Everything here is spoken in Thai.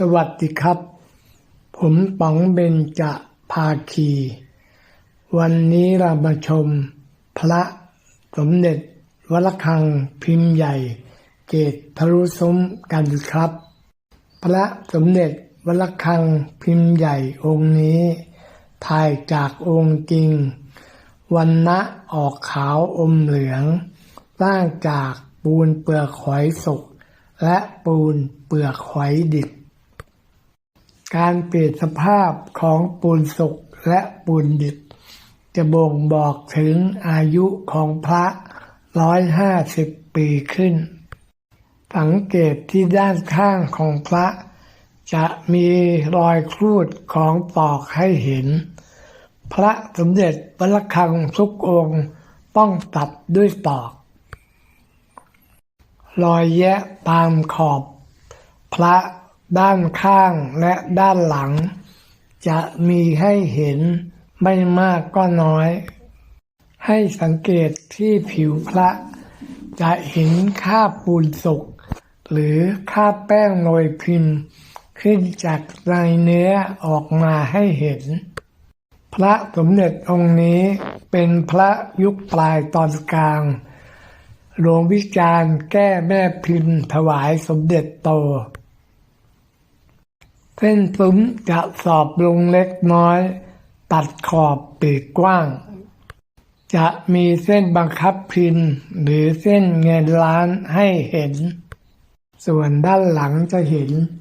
สวัสดีครับ ผมป๋องเบญจภาคี วันนี้เรามาชม พระสมเด็จวัลคังพิมพ์ใหญ่ เกตทะลุซุ้มกันครับ พระสมเด็จวัลคังพิมพ์ใหญ่องค์นี้ ถ่ายจากองค์จริง วันนะออกขาวอมเหลืองสร้างจากปูนเปลือกหอยสุกและปูนเปลือกหอยดิบ การเปลี่ยนสภาพของปูนสุกและปูนดิบ จะบ่งบอกถึงอายุของพระร้อยห้าสิบปีขึ้น สังเกตที่ด้านข้างของพระ จะมีรอยครูดของปอกให้เห็น พระสมเด็จวัลคังทุกองค์ต้องตัดด้วยปอก รอยแยะตามขอบ พระ ด้านข้างและด้านหลัง จะมีให้เห็นไม่มากก็น้อย ให้สังเกตที่ผิวพระ จะเห็นคราบปูนสุกหรือคราบแป้งโรยพิมพ์ ขึ้นจากในเนื้อออกมาให้เห็น พระสมเด็จองค์นี้เป็นพระยุคปลายตอนกลางหลวงวิจารณ์แก้แม่พิมพ์ถวายสมเด็จโต เส้นซุ้มจะสอบลงเล็กน้อย ตัดขอบปีกกว้าง จะมีเส้นบังคับพิมพ์ หรือเส้นเงินล้านให้เห็น ส่วนด้านหลังจะเห็น